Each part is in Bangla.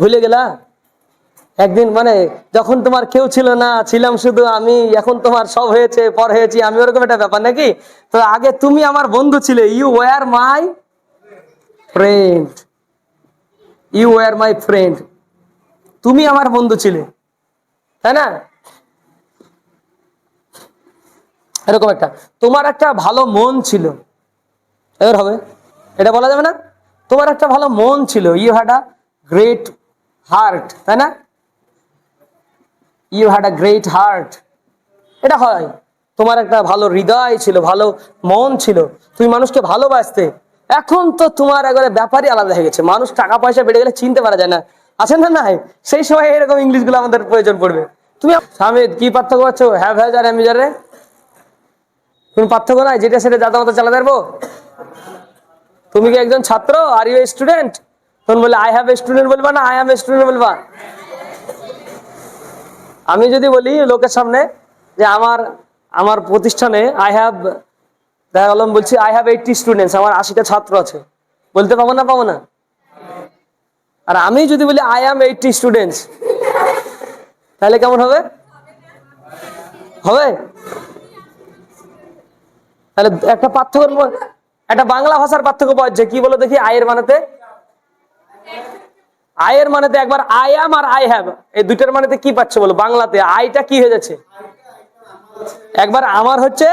ভুলে গেলা? একদিন মানে যখন তোমার কেউ ছিল না, ছিলাম শুধু আমি, এখন তোমার সব হয়েছে, পর হয়েছি, আমি ওরকম একটা ব্যাপার নাকি? তো আগে তুমি আমার বন্ধু ছিলে you were my friend you were my friend তুমি আমার বন্ধু ছিলে, তাই না? এরকম একটা, তোমার একটা ভালো মন ছিল, এবার হবে, এটা বলা যাবে না? তোমার একটা ভালো মন ছিল you had a great heart তাই না? You had a great heart এটা হয়। তোমার একটা ভালো হৃদয় ছিল, ভালো মন ছিল। তুমি মানুষকে ভালোবাসতে। এখন তো তোমার একবারে ব্যাপারই আলাদা হয়ে গেছে। মানুষ টাকা পয়সা বেড়ে গেলে চিনতে পারা যায় না। আছে না নাই? সেই সময় এরকম ইংলিশগুলো আমাদের প্রয়োজন পড়বে। তুমি সামিদ, কি পার্থক্য পাচ্ছ? হ্যাভ হ্যাজ আর অ্যামিজারে তুমি পার্থক্য নাই? যেটা সেটা যাতা মতো চালাতে পারব? তুমি কি একজন ছাত্র? আর ইউ স্টুডেন্ট তখন বলে আই হ্যাভ এ স্টুডেন্ট বলবা না আই এম এ স্টুডেন্ট বলবা? আমি যদি বলি লোকের সামনে যে আমার আমার প্রতিষ্ঠানে আই হ্যাভ দেখা গেল বলছি আই হ্যাভ এইটটি স্টুডেন্টস আমার আশিটা ছাত্র আছে। বলতে পাবো না পাবো না? আর আমি যদি বলি আই অ্যাম এইটটি স্টুডেন্টস তাহলে কেমন হবে? হবে? তাহলে একটা পার্থক্য, একটা বাংলা ভাষার পার্থক্য পাওয়া যাচ্ছে কি বলো দেখি, আয়ের মানেতে আয়ের মানেতে একবার আই অ্যাম আর আই হ্যাভ এই দুইটার মানেতে কি পাচ্ছে বলো? বাংলাতে আইটা কি হয়ে যাচ্ছে? একবার আমার হচ্ছে,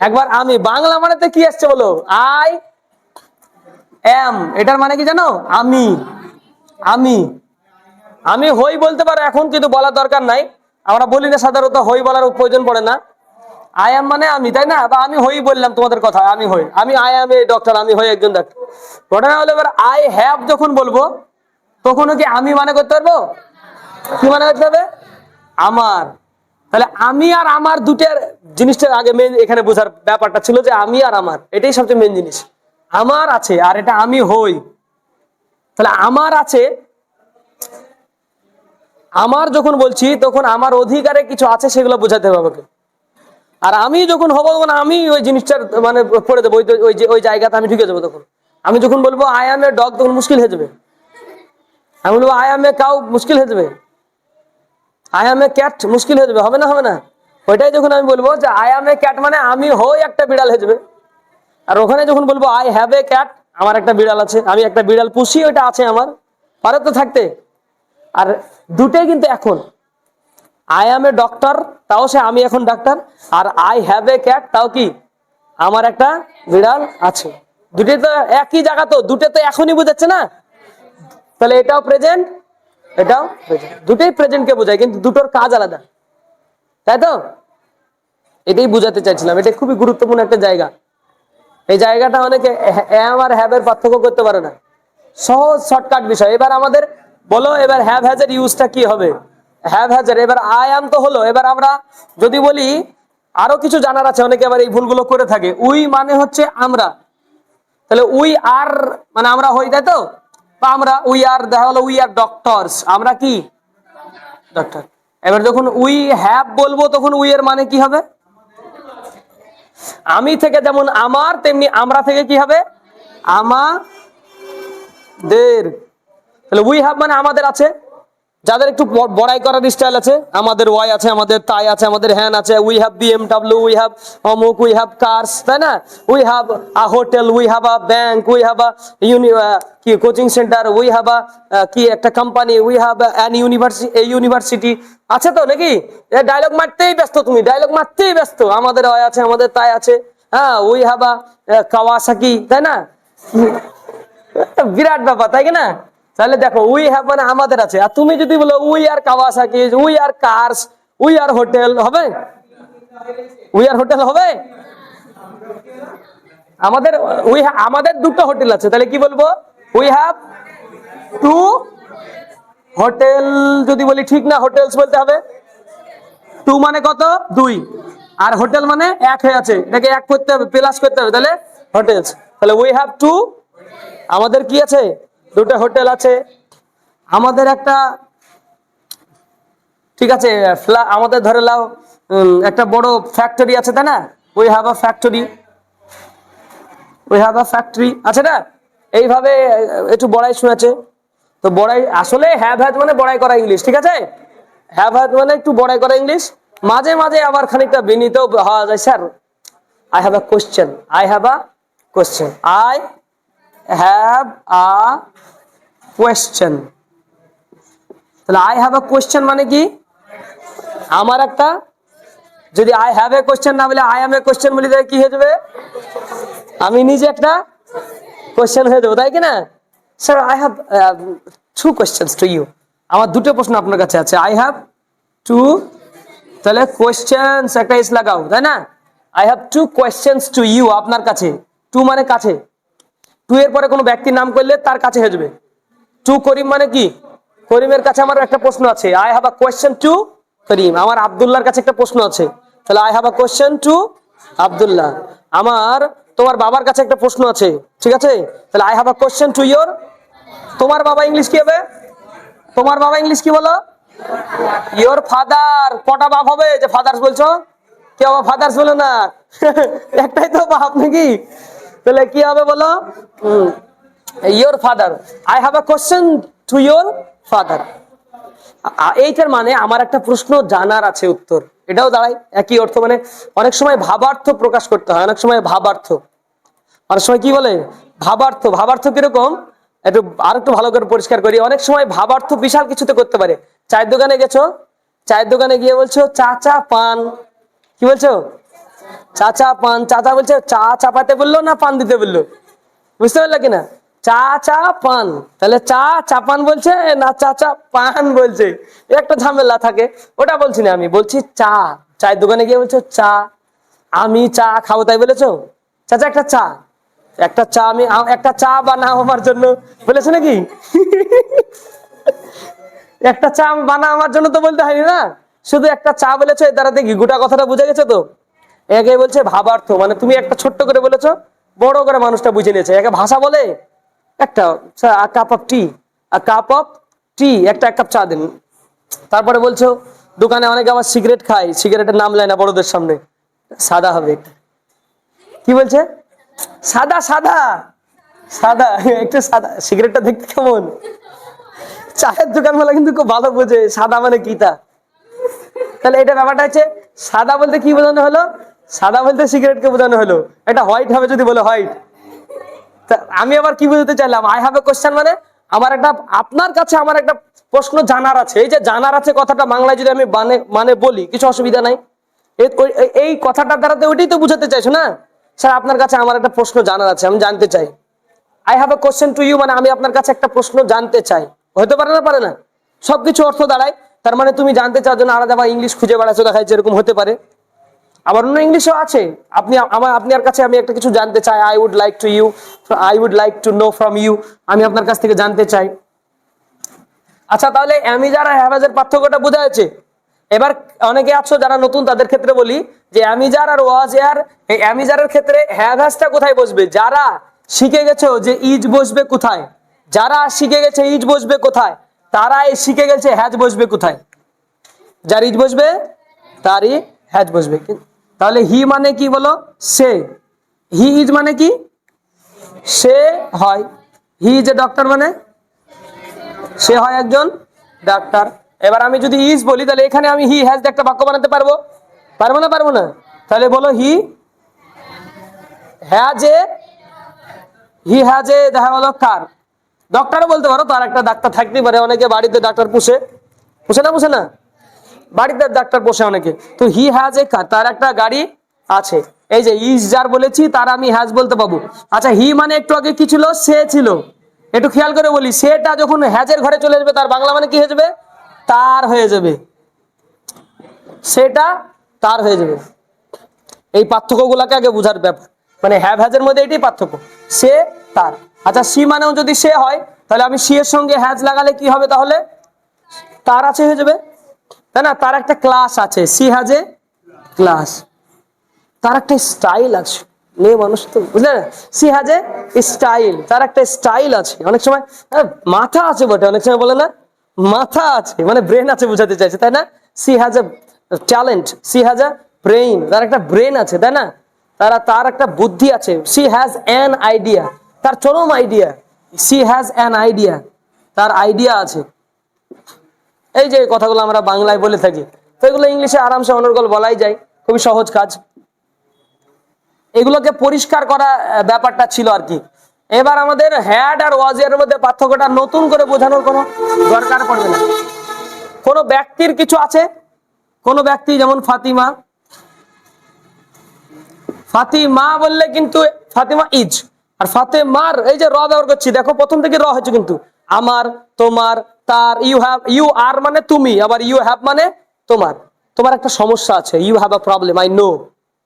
একবার আমি। বাংলা মানেতে কি আসছে বলো? আই এম এটার মানে কি জানো? আমি। আমি। আমি হই বলতে পারো, এখন কিন্তু বলার দরকার নাই। আমরা বলি না সাধারণত হই বলার প্রয়োজন পড়ে না। আই এম মানে আমি, তাই না? বা আমি হই বললাম তোমাদের কথা, আমি হই। আমি আই এম এ ডক্টর আমি হই একজন ডাক্তার ঘটনা হলো এবার আই হ্যাভ যখন বলব তখনও কি আমি মানে করতে পারব? কি মানে করতে হবে? আমার। তাহলে আমি আর আমার দুটার জিনিসটা আগে মেন এখানে বোঝার ব্যাপারটা ছিল যে আমি আর আমার, এটাই সবচেয়ে মেন জিনিস। আমার আছে আর এটা আমি হই। তাহলে আমার আছে, আমার যখন বলছি, তখন আমার অধিকারে কিছু আছে সেগুলো বোঝাতে হবে আমাকে। আর আমি যখন হব, তখন আমি ওই জিনিসটার মানে পড়ে দেবো, ওই ওই জায়গাতে আমি ঢুকে যাব তখন। আমি যখন বলব আই এম এ ডগ তখন মুশকিল হয়ে যাবে। আমি বলব এম এ কাউ মুশকিল হয়ে যাবে। এম এ ক্যাট মুশকিল হয়ে যাবে। হবে না হবে না? ওইটাই যখন আমি বলব যে এম এ ক্যাট মানে আমি হই একটা বিড়াল হয়ে যাবে। আর ওখানে যখন বলব, আই হ্যাভ এ ক্যাট, আমার একটা বিড়াল আছে, আমি একটা বিড়াল পুষি, ওইটা আছে আমার, পারে তো থাকতে। আর দুটোই কিন্তু এখন। আই এম এ ডক্টর, তাও সে আমি এখন ডাক্তার। আর আই হ্যাভ এ ক্যাট, তাও কি আমার একটা বিড়াল আছে। দুটোই তো একই জায়গা তো দুটো তো এখনই বুঝাচ্ছে না? তাহলে এটাও প্রেজেন্ট এটাও প্রেজেন্ট দুটোই প্রেজেন্টকে বোঝায়, কিন্তু দুটোর কাজ আলাদা। তাই তো? এটাই বুঝাতে চাইছিলাম। এটা খুবই গুরুত্বপূর্ণ একটা জায়গা। এই জায়গাটা অনেকে এম আর হ্যাভ এর পার্থক্য করতে পারে না। সহজ শর্টকাট বিষয়। এবার আমাদের বলো, এবার হ্যাভ হ্যাজের ইউজটা কি হবে? হ্যাভ হ্যাজের এবার আই আম তো হলো। এবার আমরা যদি বলি, আরও কিছু জানার আছে, অনেকে আবার এই ভুলগুলো করে থাকে। উই মানে হচ্ছে আমরা। তাহলে উই আর মানে আমরা হই, তাই তো? বা আমরা উই আর দেখা হলো উই আর ডক্টরস আমরা কি? ডক্টর এবার যখন উই হ্যাভ বলব তখন উই এর মানে কি হবে? আমি থেকে যেমন আমার, তেমনি আমরা থেকে কি হবে? আমাদের। তাহলে উই হ্যাভ মানে আমাদের আছে। যাদের একটু বড়াই করার স্টাইল আছে, আমাদের ওয়াই আছে, আমাদের তাই আছে, আমাদের হ্যান আছে we have BMW we have অমুক উই হ্যাভ কার্স তাই না? We have a hotel we have a bank we have a uni কি coaching centre we have a কি, একটা company we have an university এই ইউনিভার্সিটি আছে তো নাকি? ডায়লগ মারতেই ব্যস্ত তুমি ডায়লগ মারতেই ব্যস্ত। আমাদের ওয়াই আছে, আমাদের তাই আছে। হ্যাঁ উই হ্যাভ আ কাওয়াসাকি তাই না? বিরাট ব্যাপার, তাই না? তাহলে দেখো উই হ্যাভ মানে আমাদের আছে। আর তুমি যদি বলো we are Kawasaki we are cars we are hotel হবে? উই আর হোটেল হবে? আমাদের উই আমাদের দুটো হোটেল আছে। তাহলে কি বলব? উই হ্যাভ টু হোটেল যদি বলি ঠিক না হোটেলস বলতে হবে। টু মানে কত? দুই। আর হোটেল মানে এক হয়ে আছে। এটাকে এক করতে হবে প্লাস করতে হবে। তাহলে হোটেলস তাহলে উই হ্যাভ টু আমাদের কি আছে? দুটো হোটেল আছে। আমাদের একটা, ঠিক আছে আমাদের ধরে নাও একটা বড় ফ্যাক্টরি আছে, তাই না? We have a factory we have a factory আছে না? এইভাবে একটু বড়াই শুনেছে। তো বড়াই, আসলে হ্যাভ হ্যাজ মানে বড়াই করা ইংলিশ, ঠিক আছে? হ্যাভ হ্যাজ মানে একটু বড়াই করা ইংলিশ। মাঝে মাঝে আবার খানিকটা বিনীত হওয়া যায়, sir. I have a question I have a question I have a question তাহলে আই হ্যাভ আ কোয়েশ্চেন মানে কি? আমার একটা, যদি আই হ্যাভ এ কোয়েশ্চেন না বলে আই এম এ কোয়েশ্চেন বলি, তাহলে কি হয়ে যাবে? আমি নিজে একটা কোয়েশ্চেন হয়ে দেবো তাই কি না? Sir I have two questions to you আমার দুটো প্রশ্ন আপনার কাছে আছে। আই হ্যাভ টু তাহলে কোয়েশ্চেন একটা এস লাগাও, তাই না? I have two questions to you আপনার কাছে। টু মানে কাছে। টু এর পরে কোনো ব্যক্তির নাম করলে তার কাছে হেজবে। টু করিম মানে কি? করিমের কাছে আমার একটা প্রশ্ন আছে। I have a question to Karim. আমার আব্দুল্লাহর কাছে একটা প্রশ্ন আছে। তাহলে I have a question to Abdullah. আমার তোমার বাবার কাছে একটা প্রশ্ন আছে। ঠিক আছে? তাহলে I have a question to your তোমার বাবা ইংলিশ কি হবে? তোমার বাবা ইংলিশ কি বলো? ইয়োর ফাদার কটা বাপ হবে? যে ফাদার্স বলছো? কেউ আবার ফাদার্স বলো না। একটাই তো বাপ নাকি? তাহলে কি হবে বলো? Your father I have a question to your father এইটার মানে আমার একটা প্রশ্ন জানার আছে উত্তর। এটাও দাঁড়ায় একই অর্থ মানে অনেক সময় ভাবার্থ প্রকাশ করতে হয় অনেক সময় ভাবার্থ। অনেক সময় কি বলে? ভাবার্থ। ভাবার্থ কীরকম? একটু আর একটু ভালো করে পরিষ্কার করি। অনেক সময় ভাবার্থ বিশাল কিছুতে করতে পারে। চায়ের দোকানে গেছো? চায়ের দোকানে গিয়ে বলছো চাচা পান। কি বলছো? চাচা পান, চাচা বলছে, চা চাপাতে বলল না পান দিতে বলল? বুঝতে পারলে কিনা? চা চা, পান। তাহলে চা চাপান বলছে না চা চা, পান বলছে? একটা ঝামেলা থাকে। ওটা বলছি না আমি, বলছি চা। চায়ের দোকানে গিয়ে বলছো, চা, আমি চা খাব তাই বলেছ? চাচা, একটা চা। একটা চা আমি একটা চা বানাও আমার জন্য। বলেছ নাকি? একটা চা বানা আমার জন্য তো বলতে হয়নি না? শুধু একটা চা বলেছ এর দ্বারা দেখি গোটা কথাটা বুঝে গেছে তো? একে বলছে ভাবার্থ মানে তুমি একটা ছোট্ট করে বলেছ, বড় করে মানুষটা বুঝে নিয়েছে। একে ভাষা বলে, একটা cup of tea cup of tea একটা এক কাপ চা দিন। তারপরে বলছো, দোকানে অনেকে আবার সিগারেট খায় সিগারেটের নাম লেয় না বড়দের সামনে। সাদা হবে কি বলছে? সাদা সাদা সাদা, একটু সাদা। সিগারেটটা দেখতে কেমন? চায়ের দোকান দোকানওয়ালা কিন্তু খুব ভালো বোঝে, সাদা মানে কি তা? তাহলে এটা ব্যাপারটা হচ্ছে, সাদা বলতে কি বোঝানো হলো? সাদা বলতে সিগারেটকে বোঝানো হলো। এটা হোয়াইট হবে যদি বলে হোয়াইট আমি আবার কি বুঝতে চাইলাম? আই হ্যাভ এ কোশ্চেন মানে আমার একটা, আপনার কাছে আমার একটা প্রশ্ন জানার আছে। এই যে জানার আছে কথাটা বাংলায় যদি আমি মানে মানে বলি, কিছু অসুবিধা নাই। এই- কথাটার দ্বারাতে ওইটাই তো বুঝাতে চাইছো না? স্যার আপনার কাছে আমার একটা প্রশ্ন জানার আছে, আমি জানতে চাই। I have a question to you মানে আমি আপনার কাছে একটা প্রশ্ন জানতে চাই। হতে পারে না পারে না। সবকিছু অর্থ দাঁড়ায়। তার মানে তুমি জানতে চাও জন্য আলাদা বা ইংলিশ খুঁজে বেড়াচ্ছ, দেখা যাচ্ছে এরকম হতে পারে। আবার অন্য ইংলিশও আছে। আপনি আমার আপনার কাছে আমি একটা কিছু জানতে চাই। I would like to you I would like to know from you আমি আপনার কাছ থেকে জানতে চাই। আচ্ছা তাহলে অ্যামিজার আর হ্যাভাজের পার্থক্যটা বোঝা যাচ্ছে এবার অনেকে আছো যারা নতুন, তাদের ক্ষেত্রে বলি যে অ্যামিজার আর ওয়াজ এয়ার এই অ্যামিজারের ক্ষেত্রে হ্যাভাজটা কোথায় বসবে? যারা শিখে গেছো যে ইজ বসবে কোথায়? যারা শিখে গেছে ইজ বসবে কোথায়? তারাই শিখে গেছে হ্যাজ বসবে কোথায়? যার ইজ বসবে, তারই হ্যাজ বসবে। কি- তাহলে হি মানে কি বলো? সে। হি ইজ মানে কি? সে হয়। হি ইজ এ ডক্টর মানে? সে হয় একজন ডাক্তার এবার আমি যদি ইজ বলি, তাহলে এখানে আমি হি হ্যাজ একটা বাক্য বানাতে পারব? পারব না পারব না? তাহলে বলো he has a he has a দেখা গেলো কার? ডক্টরও বলতে পারো, তার একটা ডাক্তার থাকতেই পারে। অনেকে বাড়িতে ডাক্তার পুষে। পুষে না পুষে না? বাড়িতে ডাক্তার বসে অনেকে। তো হি হ্যাজ এ কার তার একটা গাড়ি আছে। এই যে ইজ যার বলেছি, তার আমি হ্যাজ বলতে পাবো। আচ্ছা হি মানে একটু আগে কি ছিল? সে ছিল। একটু খেয়াল করে বলি, সেটা যখন হ্যাজের ঘরে চলে যাবে, তার বাংলা মানে কি হয়ে যাবে? তার হয়ে যাবে। সেটা তার হয়ে যাবে। এই পার্থক্যগুলোকে আগে বোঝার ব্যাপার মানে হ্যাভ হ্যাজের মধ্যে এটাই পার্থক্য। সে তার। আচ্ছা সি মানেও যদি সে হয়, তাহলে আমি সি এর সঙ্গে হ্যাজ লাগালে কি হবে তাহলে? তার আছে হয়ে যাবে। তাই না? তার একটা ক্লাস আছে। সি হ্যাজ এ ক্লাস তার একটা স্টাইল আছে। মেয়ে মানুষ তো, বুঝলে? না সি হ্যাজ এ স্টাইল তার একটা স্টাইল আছে। অনেক সময় মাথা আছে বটে। অনেক সময় বলে না, মাথা আছে। মানে ব্রেন আছে বুঝাতে চাইছে, তাই না? She has a talent she has a brain তার একটা ব্রেন আছে, তাই না? তারা, তার একটা বুদ্ধি আছে। সি হ্যাজ অ্যান আইডিয়া তার চরম idea she has an idea তার আইডিয়া আছে। এই যে কথাগুলো আমরা বাংলায় বলে থাকি, তো এগুলো ইংলিশে আরামসে অনর্গল বলাই যায়, খুবই সহজ কাজ। এগুলোকে পরিষ্কার করা ব্যাপারটা ছিল আর কি। এবার আমাদের হ্যাড আর ওয়াজের মধ্যে পার্থক্যটা নতুন করে বোঝানোর কোনো দরকার পড়বে না। কোনো ব্যক্তির কিছু আছে? কোনো ব্যক্তি যেমন ফাতিমা। ফাতিমা বললে কিন্তু ফাতিমা ইজ, আর ফাতেমার, এই যে র ব্যবহার করছি, দেখো প্রথম থেকে র হয়েছে কিন্তু। আমার, তোমার, তার ইউ হ্যাভ ইউ আর মানে তুমি, আবার ইউ হ্যাভ মানে তোমার। তোমার একটা সমস্যা আছে you have a problem I know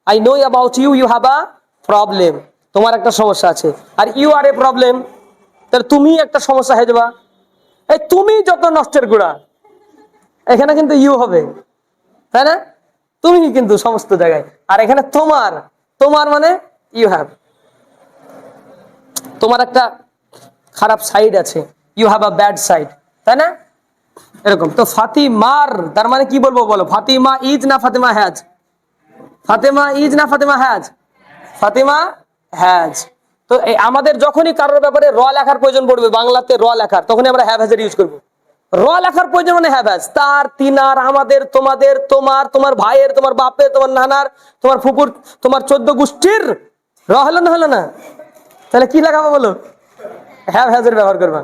I know about you you have a problem তোমার একটা সমস্যা আছে। Are you R A problem তাহলে তুমি একটা সমস্যা হয়ে যাবা। এই তুমি যত নষ্টের গুড়া, এখানে কিন্তু ইউ হবে। তাই না? তুমি কিন্তু সমস্ত জায়গায়। আর এখানে তোমার তোমার মানে ইউ হ্যাভ তোমার একটা খারাপ সাইড আছে। You have a bad side তাই না? এরকম। তো ফাতিমার, তার মানে কি বলব বলো? ফাতিমা ইজ না ফাতিমা হ্যাজ? ফাতেমা ইজ না ফাতেমা হ্যাজ? ফাতিমা হ্যাজ। তো আমাদের যখনই কারোর ব্যাপারে র লেখার প্রয়োজন পড়বে, বাংলাতে র লেখার, তখনই আমরা হ্যাভ হ্যাজের ইউজ করব। র লেখার প্রয়োজন মানে হ্যাভ হ্যাজ তার, তিনার, আমাদের, তোমাদের, তোমার তোমার ভাইয়ের, তোমার বাপের, তোমার নানার, তোমার ফুপুর, তোমার চোদ্দ গোষ্ঠীর র হলো না হলো না? তাহলে কি লাগাবো বলো? হ্যাভ হ্যাজের ব্যবহার করবা।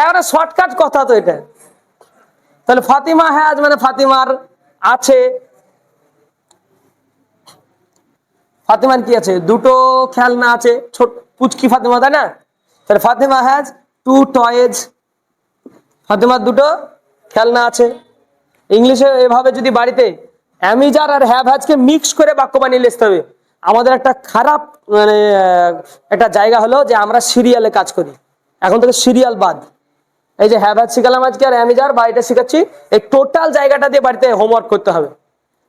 এবারে শর্টকাট কথা তো এটা। তাহলে ফাতিমা হ্যাজ মানে ফাতিমার আছে। ফাতেমার কি আছে? দুটো খেলনা আছে, ছোট পুচকি ফাতিমা, তাই না? তাহলে ফাতিমা হ্যাজ টু টয়েজ ফাতেমার দুটো খেলনা আছে। ইংলিশে এভাবে যদি বাড়িতে অ্যামিজার আর হ্যাভ হ্যাজকে মিক্স করে বাক্য বানিয়ে লিখতে হবে, আমাদের একটা খারাপ মানে একটা জায়গা হলো যে আমরা সিরিয়ালে কাজ করি। এখন থেকে সিরিয়াল বাদ। এই যে হ্যাভ শিখালাম আজকে, আর আমি অ্যামিজার বাড়িটা শিখাচ্ছি, এই টোটাল জায়গাটা দিয়ে বাড়িতে হোমওয়ার্ক করতে হবে।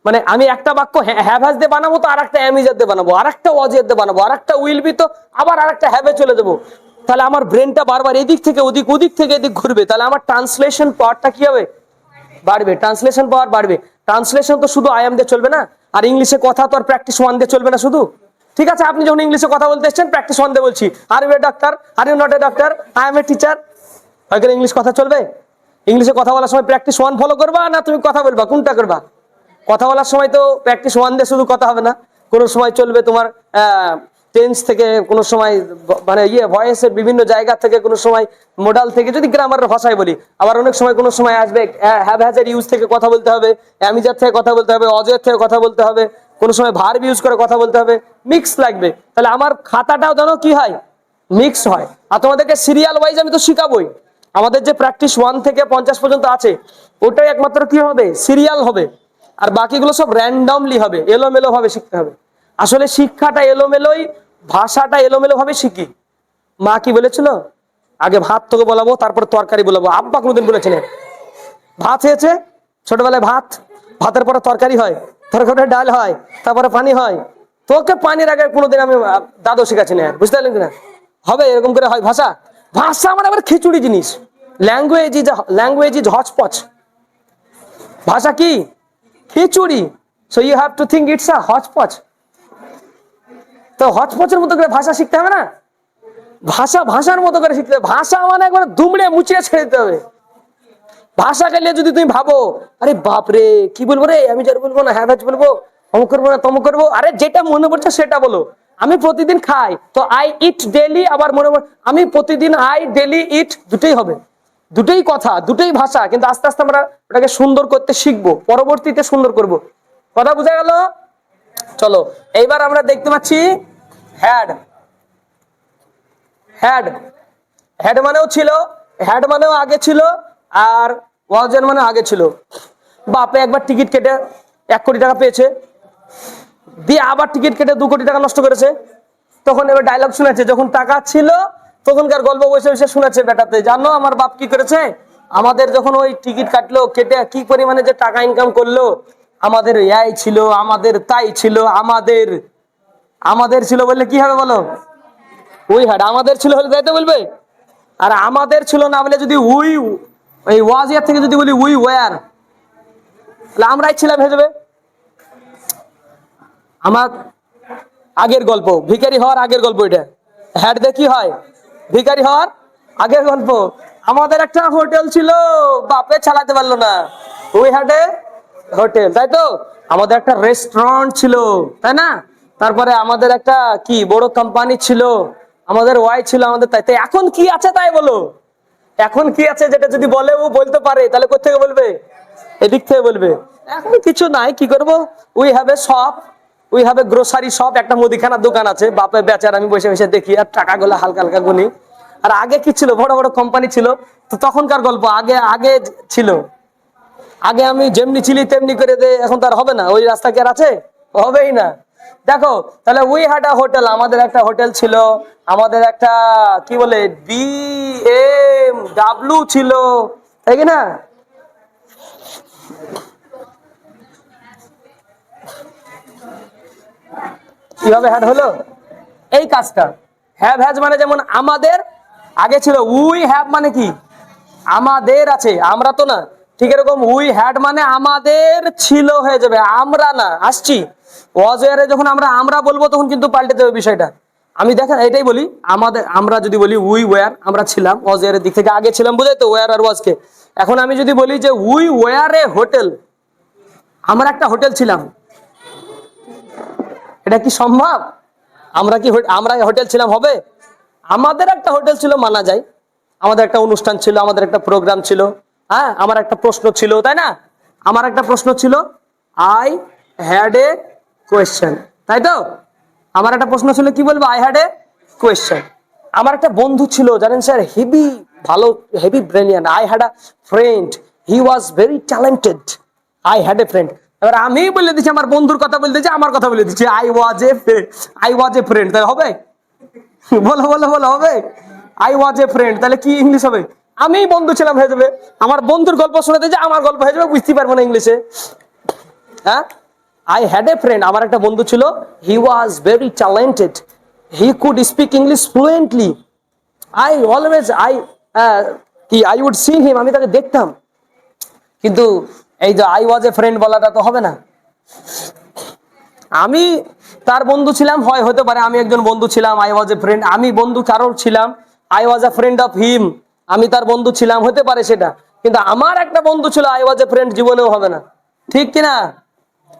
মানে আমি একটা বাক্য হ্যাভ হ্যাজ দিয়ে বানাবো, তো আর একটা অ্যামিজার দিয়ে বানাবো আর একটা ওয়াজিয়ার দিয়ে বানাবো আর একটা উইল বি তো আবার আর একটা হ্যাভে চলে দেবো। তাহলে আমার ব্রেনটা বারবার এদিক থেকে ওদিক ওদিক থেকে এদিক ঘুরবে। তাহলে আমার ট্রান্সলেশন পাওয়ারটা কি হবে? বাড়বে। ট্রান্সলেশন পাওয়ার বাড়বে। ট্রান্সলেশন তো শুধু আই এম দিয়ে চলবে না, আর ইংলিশে কথা তো আর প্র্যাকটিস ওয়ান দিয়ে চলবে না শুধু। ঠিক আছে, আপনি যখন ইংলিশে কথা বলতে এসছেন প্র্যাকটিস ওয়ান দিয়ে বলছি। Are you a doctor are you not a doctor I am a teacher হয়তো ইংলিশ কথা চলবে? ইংলিশে কথা বলার সময় প্র্যাকটিস ওয়ান ফলো করবা না তুমি কথা বলবা? কোনটা করবা? কথা বলার সময় তো প্র্যাকটিস ওয়ান দিয়ে শুধু কথা হবে না। কোনো সময় চলবে তোমার টেন্স থেকে, কোনো সময় মানে ইয়ে ভয়েসের বিভিন্ন জায়গা থেকে, কোনো সময় মোডাল থেকে, যদি গ্রামারের ভাষায় বলি, আবার অনেক সময় কোনো সময় আসবে হ্যাভ হ্যাজার ইউজ থেকে কথা বলতে হবে অ্যামিজার থেকে কথা বলতে হবে, অজয়ের থেকে কথা বলতে হবে, কোনো সময় ভার্ব ইউজ করে কথা বলতে হবে মিক্স লাগবে। তাহলে আমার খাতাটাও যেন কি হয়? মিক্স হয়। আর তোমাদেরকে সিরিয়াল ওয়াইজ আমি তো শিখাবই। আমাদের যে প্র্যাকটিস ওয়ান থেকে পঞ্চাশ পর্যন্ত আছে, ওটাই একমাত্র কি হবে? সিরিয়াল হবে। আর বাকিগুলো সব র্যান্ডমলি হবে, এলোমেলো ভাবে শিখতে হবে। আসলে শিক্ষাটা এলোমেলোই, ভাষাটা এলোমেলো ভাবে শিখি। মা কি বলেছিল? আগে ভাত তোকে বলাবো, তারপর তরকারি বলাবো। আব্বা কোনোদিন বলেছিলেন ভাত হয়েছে, ছোটবেলায় ভাত, ভাতের পরে তরকারি হয় তরকারি ডাল হয়, তারপরে পানি হয়। তোকে পানির আগে কোনোদিন আমি দাদু শিখাচ্ছি না, বুঝতে পারলেন কিনা? হবে এরকম করে হয় ভাষা। ভাষা আমার আবার খিচুড়ি জিনিস। Language is language is hotchpotch ভাষা কি খিচুড়ি so you have to think it's a hotchpotch তো হচপচের মতো করে ভাষা শিখতে হবে না? ভাষা, ভাষার মতো করে শিখতে হবে। ভাষা মানে একবার দুমড়ে মুচিয়ে ছেড়ে দিতে হবে। ভাষা গেলে যদি তুমি ভাবো, আরে বাপরে, কি বলব রে? আমি যার বলব না হ্যাঁ বলব, অমুক করব না, তমুক করব, আরে যেটা মনে পড়ছে সেটা বলো। আমি প্রতিদিন খাই, তো আই ইট ডেলি আবার মনে আমি প্রতিদিন আই ডেলি ইট দুটোই হবে। দুটোই কথা, দুটোই ভাষা, কিন্তু আস্তে আস্তে আমরা ওটাকে সুন্দর করতে শিখব, পরবর্তীতে সুন্দর করব। কথা বোঝা গেল? চলো, এইবার আমরা দেখতে পাচ্ছি হ্যাড। হ্যাড। হ্যাড মানেও ছিল, হ্যাড মানেও আগে ছিল, আর ওয়াজের মানে আগে ছিল। বাপে একবার টিকিট কেটে এক কোটি টাকা পেয়েছে। দিয়ে আবার টিকিট কেটে দু কোটি টাকা নষ্ট করেছে। তখন এবার ডায়লগ শুনেছে, যখন টাকা ছিল তখনকার গল্প বসে বসে শুনেছে বেটাতে, জানো আমার বাপ কি করেছে? আমাদের যখন ওই টিকিট কাটলো, কেটে কি পরিমাণে যে টাকা ইনকাম করল, আমাদের ইয়াই ছিল, আমাদের তাই ছিল, আমাদের আমাদের ছিল বললে কি হবে বলো? উই হ্যাড আমাদের ছিল হলে তাই তো বলবে? আর আমাদের ছিল না বলে যদি উই, এই ওয়াজিয়ার থেকে যদি বলি উই ওয়ার, তাহলে আমরাই ছিলাম হয়ে যাবে। আমার আগের গল্প, ভিখারি হওয়ার আগের গল্প এটা। হ্যাড দিয়ে কি হয়। ভিখারি হওয়ার আগের গল্প। আমাদের একটা হোটেল ছিল বাপে চালাতে পারল না। ওই হাটে হোটেল তাই তো? আমাদের একটা রেস্টুরেন্ট ছিল, তাই না? তারপরে আমাদের একটা কি, বড় কোম্পানি ছিল, আমাদের ওয়াই ছিল আমাদের তাই। তো এখন কি আছে তাই বলো? এখন কি আছে যেটা যদি বলে ও বলতে পারে, তাহলে কোথেকে বলবে? এদিক থেকে বলবে। এখন কিছু নাই, কি করব? We have a shop we have a grocery shop একটা মুদিখানার দোকান আছে। বাপে বেচার, আমি বসে বসে দেখি, আর টাকাগুলো হালকা হালকা গুনি। আর আগে কি ছিল? বড় বড় কোম্পানি ছিল। তো তখনকার গল্প, আগে আগে ছিল। আগে আমি যেমনি ছিলি, তেমনি করে দে, এখন তার হবে না। ওই রাস্তা কি আর আছে? হবেই না। দেখো, তাহলে উই হ্যাড হোটেল আমাদের একটা হোটেল ছিল। আমাদের একটা, কি বলে বি এম ডাব্লু ছিল। তাই কি না? কীভাবে হ্যাড হলো? এই কাজটা। হ্যাভ হ্যাজ মানে যেমন আমাদের, আগে ছিল উই হ্যাভ মানে কি? আমাদের আছে, আমরা তো না। ঠিক এরকম উই হ্যাড মানে আমাদের ছিল হয়ে যাবে, আমরা না। আসছি। ওয়াজয়ারে যখন আমরা আমরা বলব, তখন কিন্তু পাল্টে দেবে বিষয়টা। আমি দেখেন, এটাই বলি, আমাদের, আমরা যদি বলি উই ওয়ার আমরা ছিলাম ওয়াজয়ারের দিক থেকে আগে ছিলাম বুঝাই তো? ওয়ার আর ওয়াজকে এখন আমি যদি বলি যে উই ওয়ার এ হোটেল আমরা একটা হোটেল ছিলাম। এটা কি সম্ভব? আমরা কি আমরা হোটেল ছিলাম হবে? আমাদের একটা হোটেল ছিল মানা যায়। আমাদের একটা অনুষ্ঠান ছিল, আমাদের একটা প্রোগ্রাম ছিল। হ্যাঁ আমার একটা প্রশ্ন ছিল, তাই না? আমার একটা প্রশ্ন ছিল আই হ্যাড এ কোয়েশ্চেন তাই তো? আমার একটা প্রশ্ন ছিল, কি বলব? আই হ্যাড এ কোয়েশ্চেন আমার একটা বন্ধু ছিল, জানেন স্যার? হেভি ভালো, heavy brainian I had a friend he was very talented I had a friend এবার আমি বলে দিচ্ছি, আমার বন্ধুর কথা বলে দিচ্ছি, আমার কথা বলে দিচ্ছি। I was a I was a friend তাহলে হবে? বলো বলো বলো, হবে? আই ওয়াজ এ ফ্রেন্ড তাহলে কি ইংলিশ হবে? আমি বন্ধু ছিলাম, হয়ে যাবে। আমার বন্ধুর গল্প শুনে যে আমার গল্প হয়ে যাবে বুঝতে পারব না ইংলিশে হ্যাঁ? আই হ্যাড এ ফ্রেন্ড আমার একটা বন্ধু ছিল he was very talented he could speak English fluently I always I কি আই উড সি হিম আমি তাকে দেখতাম। কিন্তু এই যে আই ওয়াজ এ ফ্রেন্ড বলাটা তো হবে না। আমি তার বন্ধু ছিলাম, হয়, হতে পারে আমি একজন বন্ধু ছিলাম, আই ওয়াজ এ ফ্রেন্ড আমি বন্ধু কারোর ছিলাম, I was a friend of him আমি তার বন্ধু ছিলাম, হতে পারে সেটা। কিন্তু আমার একটা বন্ধু ছিল, আই ওয়াজ এ ফ্রেন্ড জীবনেও হবে না। ঠিক কিনা?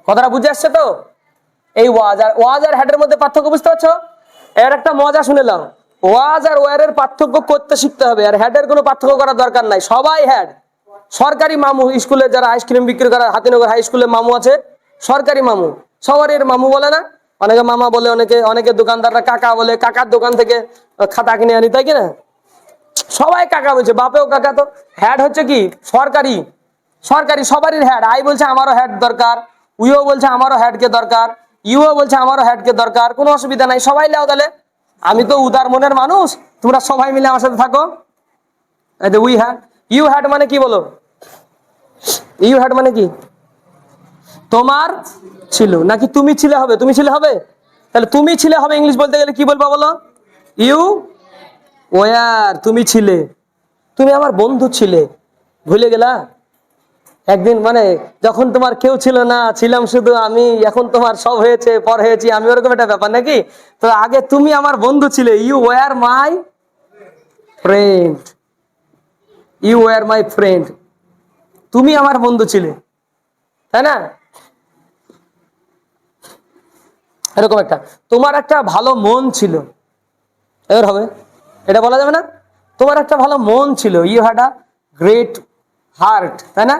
কথাটা বুঝে আসছে তো? এই ওয়াজ আর ওয়াজ আর হ্যাডের মধ্যে পার্থক্য বুঝতে পারছ? এর একটা মজা শুনেলাম ওয়াজ আর ওয়ারের পার্থক্য করতে শিখতে হবে, আর হ্যাডের কোনো পার্থক্য করার দরকার নাই, সবাই হ্যাড সরকারি মামু স্কুলে যারা আইসক্রিম বিক্রি করে, হাতিনগর হাই স্কুলে মামু আছে, সরকারি মামু। সবারই মামু বলে না? অনেকে মামা বলে, অনেকে অনেকে দোকানদাররা কাকা বলে, কাকার দোকান থেকে খাতা কিনে আনি, তাই কিনা সবাই কাকা বলছে, বাপেও কাকা তো। হ্যাড হচ্ছে কি? সরকারি। সরকারি, সবারই হ্যাড আই বলছে, আমারও হ্যাড দরকার। উইও বলছে, আমারও হ্যাডকে দরকার। ইউও বলছে, আমারও হ্যাডকে দরকার। কোনো অসুবিধা নাই, সবাই লেও তাহলে। আমি তো উদার মনের মানুষ, তোমরা সবাই মিলে আমার সাথে থাকো। উই হ্যাড ইউ হ্যাড মানে কি বলো? ইউ হ্যাড মানে কি? তোমার ছিল। নাকি তুমি ছিলে হবে? তুমি ছিলে হবে? তাহলে তুমি ছিলে হবে ইংলিশ বলতে গেলে কি বলব বলো? ইউ ওয়ার, তুমি ছিলে। তুমি আমার বন্ধু ছিলে। ভুলে গেলা? একদিন মানে যখন তোমার কেউ ছিল না, ছিলাম শুধু আমি, এখন তোমার সব হয়েছে, পর হয়েছি, আমি ওরকম একটা ব্যাপার নাকি? তো আগে তুমি আমার বন্ধু ছিলে। You were my friend. You were my friend. তুমি আমার বন্ধু ছিলে, তাই না? এরকম একটা, তোমার একটা ভালো মন ছিল। এবার হবে, এটা বলা যাবে না? তোমার একটা ভালো মন ছিল you had a great heart তাই না?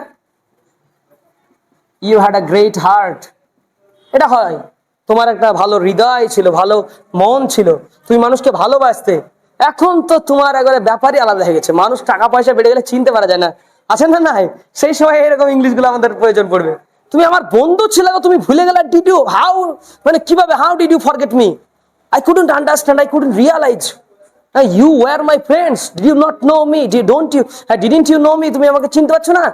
You had a great heart এটা হয়। তোমার একটা ভালো হৃদয় ছিল, ভালো মন ছিল, তুমি মানুষকে ভালোবাসতে। এখন তো তোমার একবারে ব্যাপারই আলাদা হয়ে গেছে। মানুষ টাকা পয়সা বেড়ে গেলে চিনতে পারা যায় না। আছে না নাই? সেই সময় এরকম ইংলিশগুলো আমাদের প্রয়োজন পড়বে। তুমি আমার বন্ধু ছিল তুমি ভুলে গেলে ডিড ইউ হাউ মানে কীভাবে how did you forget me I couldn't understand I couldn't realise you were my friends did you not know me d don't you didn't you know me তুমি আমাকে চিনতে পারছ না?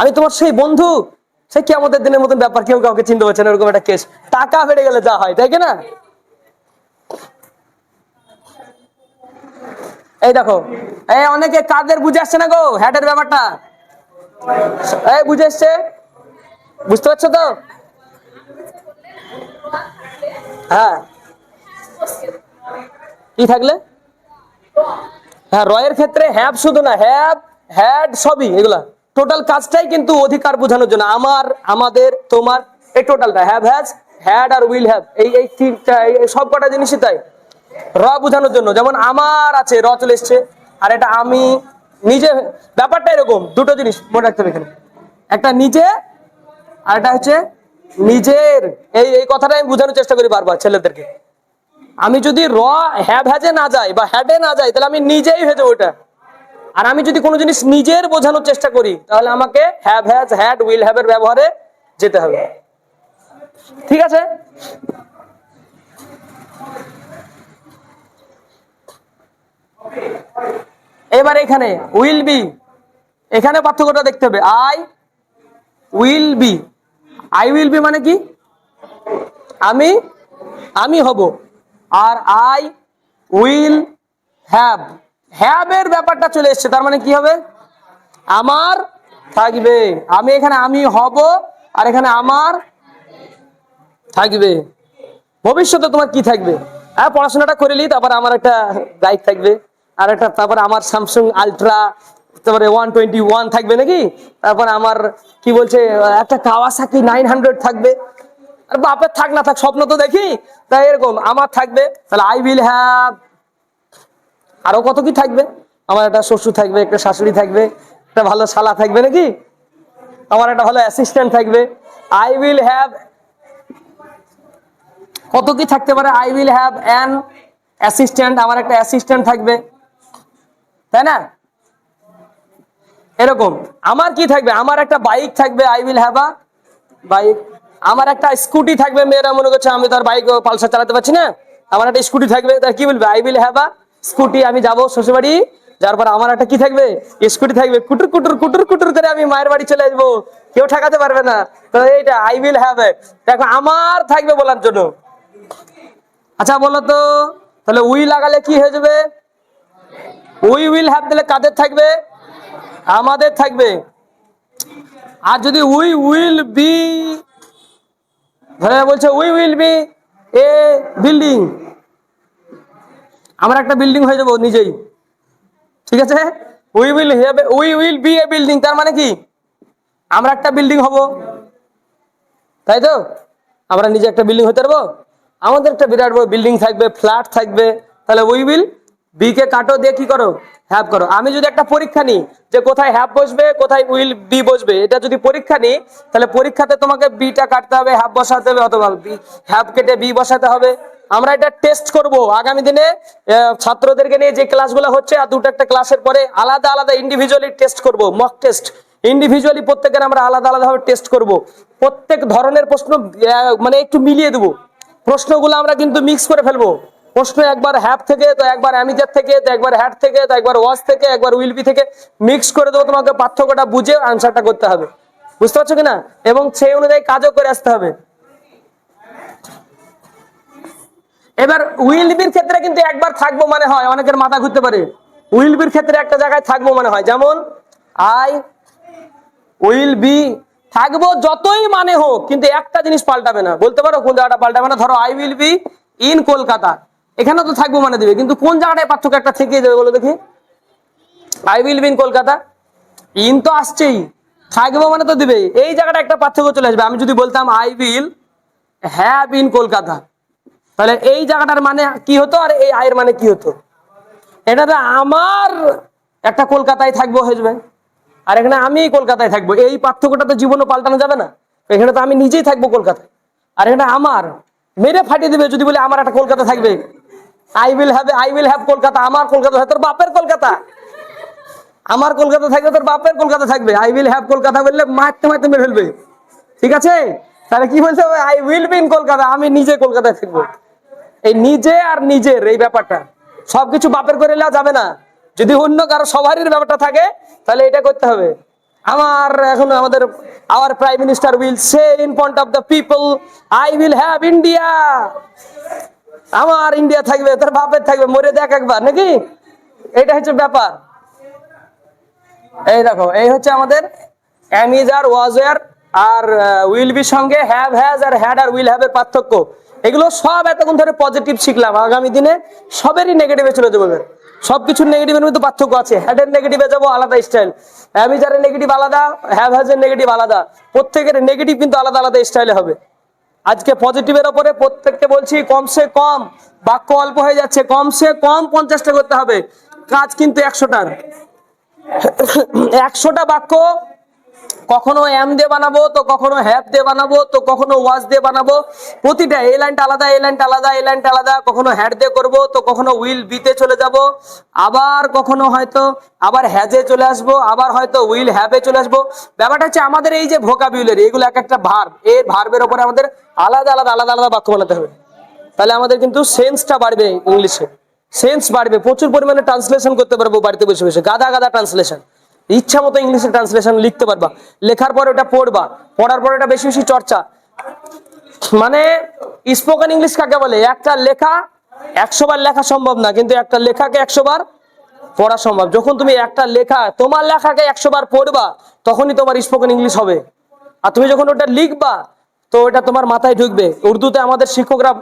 আমি তোমার সেই বন্ধু। সে কি আমাদের দিনের মতন ব্যাপার, কেউ কাউকে চিনতে পারছে না, এরকম একটা কেস টাকা বেড়ে গেলে যা হয়, তাই না? এই দেখো, এই অনেকে কাদের বুঝে আসছে না গো হ্যাটের ব্যাপারটা? এই, বুঝে আসছে বুঝতে পারছ তো? হ্যাঁ। কি থাকলে? হ্যাঁ রয়ের ক্ষেত্রে হ্যাভ শুধু না হ্যাভ হ্যাড সবই এগুলা। টোটাল কাজটাই কিন্তু অধিকার বোঝানোর জন্য। আমার, আমাদের, তোমার, এই টোটালটা হ্যাভ হ্যাজ, হ্যাড আর উইল হ্যাভ এই এই তিনটা সব কটা জিনিসই তাই। র বোঝানোর জন্য। যেমন আমার আছে, র চলে এসছে। আর এটা আমি নিজে ব্যাপারটা এরকম, দুটো জিনিস মনে রাখতে হবে এখানে। একটা নিজে আর এটা হচ্ছে নিজের। এই এই কথাটা আমি বোঝানোর চেষ্টা করি বারবার ছেলেদেরকে। আমি যদি র হ্যাভ হ্যাজে না যাই বা হ্যাডে না যাই, তাহলে আমি নিজেই ভেজে ওইটা আর আমি যদি কোনো জিনিস নিজের বোঝানোর চেষ্টা করি, তাহলে আমাকে have has, had will have এর ব্যবহারে যেতে হবে। ঠিক আছে? এবার এখানে উইল বি এখানে পার্থক্যটা দেখতে হবে। I will be I will be মানে কি? আমি আমি হব। আর আই উইল হ্যাভ হ্যাভ এর ব্যাপারটা চলে এসছে, তার মানে কি হবে? আমার থাকবে। আমি এখানে আমি হব, আর এখানে আমার থাকবে। ভবিষ্যতে তোমার কি থাকবে? হ্যাঁ পড়াশোনাটা করে নি তারপর আমার একটা বাইক থাকবে। আর একটা তারপর আমার স্যামসাং আলট্রা তারপরে ওয়ান টোয়েন্টি ওয়ান থাকবে নাকি? তারপর আমার, কি বলছে, একটা কাওয়াসাকি নাইন হান্ড্রেড থাকবে। আর বাপের, থাক না, থাক, স্বপ্ন তো দেখি। তাই এরকম, আমার থাকবে। তাহলে আই উইল হ্যাভ আরও কত কি থাকবে? আমার একটা শ্বশুর থাকবে, একটা শাশুড়ি থাকবে, একটা ভালো শালা থাকবে নাকি? আমার একটা ভালো অ্যাসিস্ট্যান্ট থাকবে। আই উইল হ্যাভ কত কি থাকতে পারে? I will have an assistant আমার একটা অ্যাসিস্ট্যান্ট থাকবে। তাই না? এরকম। আমার কি থাকবে? আমার একটা বাইক থাকবে I will have a bike আমার একটা স্কুটি থাকবে, মেয়েরা মনে করছে আমি তার বাইক পালসার চালাতে পারছি না। আমার একটা স্কুটি থাকবে, তার কি বলবে? I will have a scooty আমি যাব শ্বশুরবাড়ি। যার পর আমার একটা কি থাকবে? স্কুটি থাকবে। কুটুর কুটুর কুটুর কুটুর করে আমি মায়ের বাড়ি চলে আসব। কেউ ঠেকাতে পারবে না। তো এইটা আই উইল হ্যাভ দেখো, আমার থাকবে বলার জন্য। আচ্ছা বলো তো, তাহলে উই লাগালে কি হয়ে যাবে? উই উইল হ্যাভ দিলে কাদের থাকবে? আমাদের থাকবে। আর যদি উই উইল বি ধরে বলছে we will be a building আমরা একটা বিল্ডিং হয়ে যাব নিজেই। ঠিক আছে? We will have we will be a building তার মানে কি? আমরা একটা বিল্ডিং হব। তাই তো? আমরা নিজে একটা বিল্ডিং হতে পারব। আমাদের একটা বিরাট বড় বিল্ডিং থাকবে ফ্ল্যাট থাকবে। তাহলে উই উইল বি কে কাটো দিয়ে কি করো? হ্যাভ করো। আমি যদি একটা পরীক্ষা নিই যে কোথায় হ্যাভ বসবে, কোথায় উইল বি বসবে, এটা যদি পরীক্ষা নিই, তাহলে পরীক্ষাতে তোমাকে বিটা কাটতে হবে হ্যাভ বসাতে হবে, অথবা বি হ্যাভ কেটে বি বসাতে হবে। আমরা এটা টেস্ট করব। আগামী দিনে ছাত্রদেরকে নিয়ে যে ক্লাসগুলো হচ্ছে, আর দুটো একটা ক্লাসের পরে আলাদা আলাদা ইন্ডিভিজুয়ালি টেস্ট করব মক টেস্ট ইন্ডিভিজুয়ালি প্রত্যেকের আমরা আলাদা আলাদা ভাবে টেস্ট করব। প্রত্যেক ধরনের প্রশ্ন মানে একটু মিলিয়ে দেবো। প্রশ্নগুলো আমরা কিন্তু মিক্স করে ফেলব। প্রশ্ন একবার হ্যাপ থেকে, তো একবার অ্যামিজার থেকে, তো একবার হ্যাট থেকে, তো একবার ওয়াশ থেকে, একবার উইল বি থেকে মিক্স করে দেবো তোমাকে, পার্থক্যটা বুঝে আনসারটা করতে হবে। বুঝতে পারছ কিনা? এবং সেই অনুযায়ী কাজও করে আসতে হবে। এবার উইল বির ক্ষেত্রে কিন্তু একবার থাকব মানে হয়, অনেকের মাথা ঘুরতে পারে। উইল বির ক্ষেত্রে একটা জায়গায় থাকব মানে হয়, যেমন আই উইল বি থাকব যতই মানে হোক, কিন্তু একটা জিনিস পাল্টাবে না। বলতে পারো কোন জায়গাটা পাল্টাবে না? ধরো I will be in Kolkata এখানে তো থাকব মানে দিবে। কিন্তু কোন জায়গাটায় পার্থক্য? একটা থেকে যাবে বলো দেখি। I will be in Kolkata. In তো আসছেই। থাকব মানে তো দিবে এই জায়গাটা একটা পার্থক্য চলে আসবে। আমি যদি বলতাম I will have in Kolkata. তাহলে এই জায়গাটার মানে কি হতো আর এই আয়ের মানে কি হতো? এটাতে আমার একটা কলকাতায় থাকব হয়ে যাবে আর এখানে আমি কলকাতায় থাকব। এই পার্থক্যটা তো জীবনে পাল্টানো যাবে না। এখানে তো আমি নিজেই থাকব কলকাতায়। আর এখানে আমার মেরে ফাটিয়ে দিবে যদি বলে আমার একটা কলকাতা থাকবে। I will have I will have Kolkata আমার কলকাতা তোর বাপের কলকাতা আমার কলকাতা থাকবে, তোর বাপের কলকাতা থাকবে। আই উইল হ্যাভ কলকাতা বললে মারতে মারতে মেরে ফেলবে। ঠিক আছে? তাহলে কি হবে I will be in Kolkata আমি নিজে কলকাতায় থাকব এই নিজে আর নিজের এই ব্যাপারটা। সবকিছু বাপের করে নেওয়া যাবে না। যদি অন্য কারও সবারই ব্যাপারটা থাকে, তাহলে এটা করতে হবে। আমার এখন আমাদের our prime minister will say in front of the people I will have India আমার ইন্ডিয়া থাকবে, তোর বাপের থাকবে, মরে দেখ একবার, নাকি? এটা হচ্ছে ব্যাপার। এই দেখো, এই হচ্ছে আমাদের am is are was were R will be সঙ্গে হ্যাভ হ্যাজ আর হ্যাড আর উইল হ্যাভ এর পার্থক্য। এগুলো সব এতক্ষণ ধরে পজিটিভ শিখলাম। আগামী দিনে সবেরই নেগেটিভে চলে যাবে সবকিছুর নেগেটিভের মধ্যে পার্থক্য আছে। হ্যাডের নেগেটিভে যাব, আলাদা স্টাইল অ্যামিজারের নেগেটিভ আলাদা হ্যাভ হ্যাজের নেগেটিভ আলাদা। প্রত্যেকের নেগেটিভ কিন্তু আলাদা আলাদা স্টাইলে হবে। আজকে পজিটিভের ওপরে প্রত্যেককে বলছি, কমসে কম, বাক্য অল্প হয়ে যাচ্ছে, কমসে কম পঞ্চাশটা করতে হবে। কাজ কিন্তু একশোটার। একশোটা বাক্য কখনো এম দিয়ে বানাবো, তো কখনো হ্যাপ দিয়ে বানাবো, তো কখনো ওয়াজ দিয়ে বানাবো। প্রতিটা এই লাইনটা আলাদা এই লাইনটা আলাদা এই লাইনটা আলাদা। কখনো হ্যাড দিয়ে করব, তো কখনো উইল বিতে চলে যাব। আবার কখনো হয়তো, আবার হ্যাজে চলে আসব, আবার হয়তো উইল হ্যাপে চলে আসব। ব্যাপারটা হচ্ছে আমাদের এই যে ভোকাবিউলারি এগুলো এক একটা ভার্ব এই ভার্বের ওপরে আমাদের আলাদা আলাদা আলাদা আলাদা বাক্য বানাতে হবে। তাহলে আমাদের কিন্তু সেন্সটা বাড়বে ইংলিশে সেন্স বাড়বে, প্রচুর পরিমাণে ট্রান্সলেশন করতে পারব বাড়িতে বসে বসে। গাদা গাদা ট্রান্সলেশন ইচ্ছা মতো ইংলিশে ট্রান্সলেশন লিখতে পারবা। লেখার পর ওটা পড়বা। পড়ার পর এটা বেশি বেশি চর্চা। মানে স্পোকেন ইংলিশ কাকে বলে? একটা লেখা একশো বার লেখা সম্ভব না, কিন্তু একটা লেখাকে একশো বার পড়া সম্ভব। যখন তুমি একটা লেখা, তোমার লেখাকে একশো বার পড়বা, তখনই তোমার স্পোকেন ইংলিশ হবে। আর তুমি যখন ওটা লিখবা, তো ওটা তোমার মাথায় ঢুকবে। উর্দুতে আমাদের শিক্ষকরা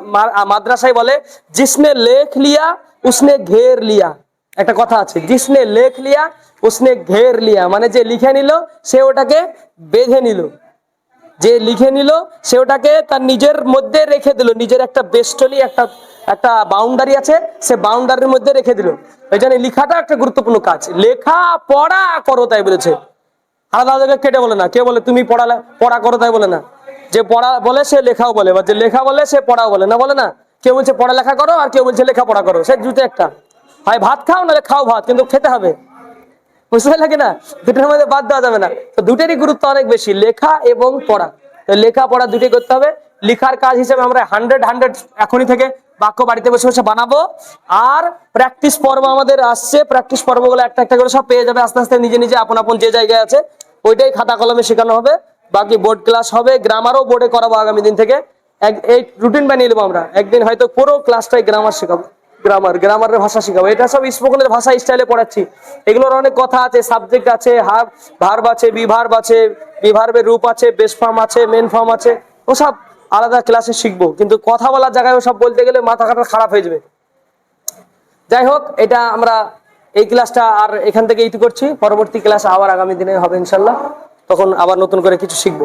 মাদ্রাসায় বলে জিসনে লেখ লিয়া উসনে ঘের লিয়া। একটা কথা আছে, জিসনে লেখ লিয়া, উসনে ঘের লিয়া। মানে যে লিখে নিল, সে ওটাকে বেঁধে নিল। যে লিখে নিল, সে ওটাকে তার নিজের মধ্যে রেখে দিল। নিজের একটা বেস্টলি একটা একটা বাউন্ডারি আছে, সে বাউন্ডারির মধ্যে রেখে দিল। এই জন্য লেখাটা একটা গুরুত্বপূর্ণ কাজ। লেখা, পড়া, করো তাই বলেছে। আলাদা আলাদা কেটে বলে না। কে বলে, তুমি পড়া পড়া করো তাই বলে না। যে পড়া বলে, সে লেখাও বলে। বা যে লেখা বলে, সে পড়াও বলে। না বলে না? কেউ বলছে, পড়ালেখা করো আর কেউ বলছে, লেখাপড়া করো। সে দুটো একটা। হয় ভাত খাও, নাহলে খাও ভাত, কিন্তু খেতে হবে। বুঝতে পারলে কিনা দুটোর মধ্যে বাদ দেওয়া যাবে না। তো দুটোরই গুরুত্ব অনেক বেশি, লেখা এবং পড়া। তো লেখা, পড়া দুটোই করতে হবে। লেখার কাজ হিসেবে আমরা হান্ড্রেড হান্ড্রেড এখনই থেকে বাক্য বাড়িতে বসে বসে বানাবো। আর প্র্যাকটিস পর্ব আমাদের আসছে। প্র্যাকটিস পর্বগুলো একটা একটা করে সব পেয়ে যাবে। আস্তে আস্তে নিজে নিজে আপন আপন যে জায়গায় আছে, ওইটাই খাতা কলমে শেখানো হবে। বাকি বোর্ড ক্লাস হবে। গ্রামারও বোর্ডে করাবো আগামী দিন থেকে। এক- এই রুটিন বানিয়ে নেব আমরা। একদিন হয়তো পুরো ক্লাসটাই গ্রামার শেখাবো। গ্রামার গ্রামারের ভাষা শেখাবো। এটা সব স্পোকেনের ভাষা স্টাইলে পড়াচ্ছি। এগুলোর অনেক কথা আছে সাবজেক্ট আছে হার ভার্ব আছে বিভার্ব আছে বিভার্বের রূপ আছে বেস ফর্ম আছে মেন ফর্ম আছে। ওসব আলাদা ক্লাসে শিখব। কিন্তু কথা বলার জায়গায় ওসব বলতে গেলে মাথা কাটা খারাপ হয়ে যাবে। যাই হোক, এটা আমরা এই ক্লাসটা আর এখান থেকে এইটু করছি। পরবর্তী ক্লাস আবার আগামী দিনে হবে ইনশাল্লাহ। তখন আবার নতুন করে কিছু শিখব।